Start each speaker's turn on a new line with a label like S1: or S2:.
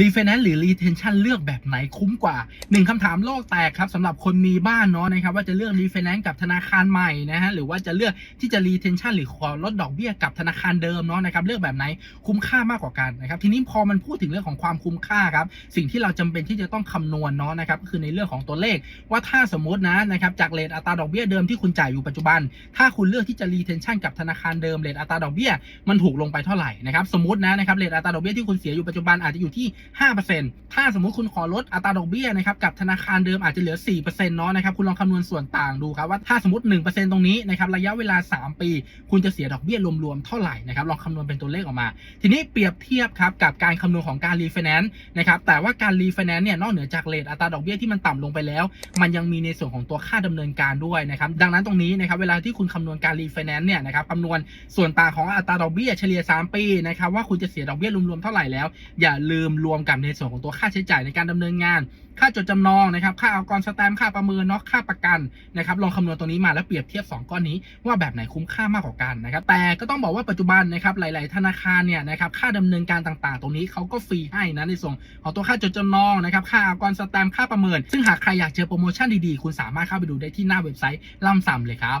S1: รีไฟแนนซ์หรือ retention เลือกแบบไหนคุ้มกว่าหนึ่งคำถามโลกแตกครับสำหรับคนมีบ้านเนาะนะครับว่าจะเลือกรีไฟแนนซ์กับธนาคารใหม่นะฮะหรือว่าจะเลือกที่จะ retention หรือขอลดดอกเบี้ยกับธนาคารเดิมเนาะนะครับเลือกแบบไหนคุ้มค่ามากกว่ากันนะครับทีนี้พอมันพูดถึงเรื่องของความคุ้มค่าครับสิ่งที่เราจำเป็นที่จะต้องคำนวณเนาะนะครับก็คือในเรื่องของตัวเลขว่าถ้าสมมตินะนะครับจากเลทอัตราดอกเบี้ยเดิมที่คุณจ่ายอยู่ปัจจุบัน ถ้าคุณเลือกที่จะ retention กับธนาคารเดิมเลทอัตราดอกเบี้ยมันถูกลงไปเท่าไหร่นะครับสมมตินะนะครับเลทอัตราดอกเบี้ยที่คุณเสียอยู่ปัจจุบันอาจจะอยู่ที่5%ถ้าสมมุติคุณขอลดอัตราดอกเบี้ยนะครับกับธนาคารเดิมอาจจะเหลือ 4%เนาะนะครับคุณลองคำนวณส่วนต่างดูครับว่าถ้าสมมติ 1%ตรงนี้นะครับระยะเวลา 3 ปี คุณจะเสียดอกเบี้ยรวมๆเท่าไหร่นะครับลองคำนวณเป็นตัวเลขออกมา ทีนี้เปรียบเทียบครับกับการคำนวณของการรีไฟแนนซ์นะครับแต่ว่าการรีไฟแนนซ์เนี่ยนอกเหนือจากเลทอัตราดอกเบี้ยที่มันต่ำลงไปแล้ว มันยังมีในส่วนของตัวค่าดำเนินการด้วยนะครับดังนั้นตรงนี้นะครับเวลาที่คุณคำนวณการรีไฟแนนซ์เนี่ยนะครับคำนวณส่วนต่างของอัตราดอกเบี้ยเฉลี่ย 3 ปีนะครับว่าคุณจะเสียดอกเบี้ยรวมๆเท่าไหร่แล้ว อย่าลืมรวมกับในส่วนของตัวค่าใช้จ่ายในการดำเนินงาน ค่าจดจำนองนะครับค่าเอากรสแตมค่าประเมินเนาะค่าประกันนะครับลองคำนวณตรงนี้มาแล้วเปรียบเทียบ 2 ก้อนนี้ว่าแบบไหนคุ้มค่ามากกว่ากันนะครับแต่ก็ต้องบอกว่าปัจจุบันนะครับหลาย ๆ ธนาคารเนี่ยนะครับค่าดำเนินการต่าง ๆ ตรงนี้เขาก็ฟรีให้นะในส่วนของตัวค่าจดจำนองนะครับค่าเอากรสแตมค่าประเมิน ซึ่งหากใครอยากเจอโปรโมชั่นดี ๆ คุณสามารถเข้าไปดูได้ที่หน้าเว็บไซต์ล่ำซำเลยครับ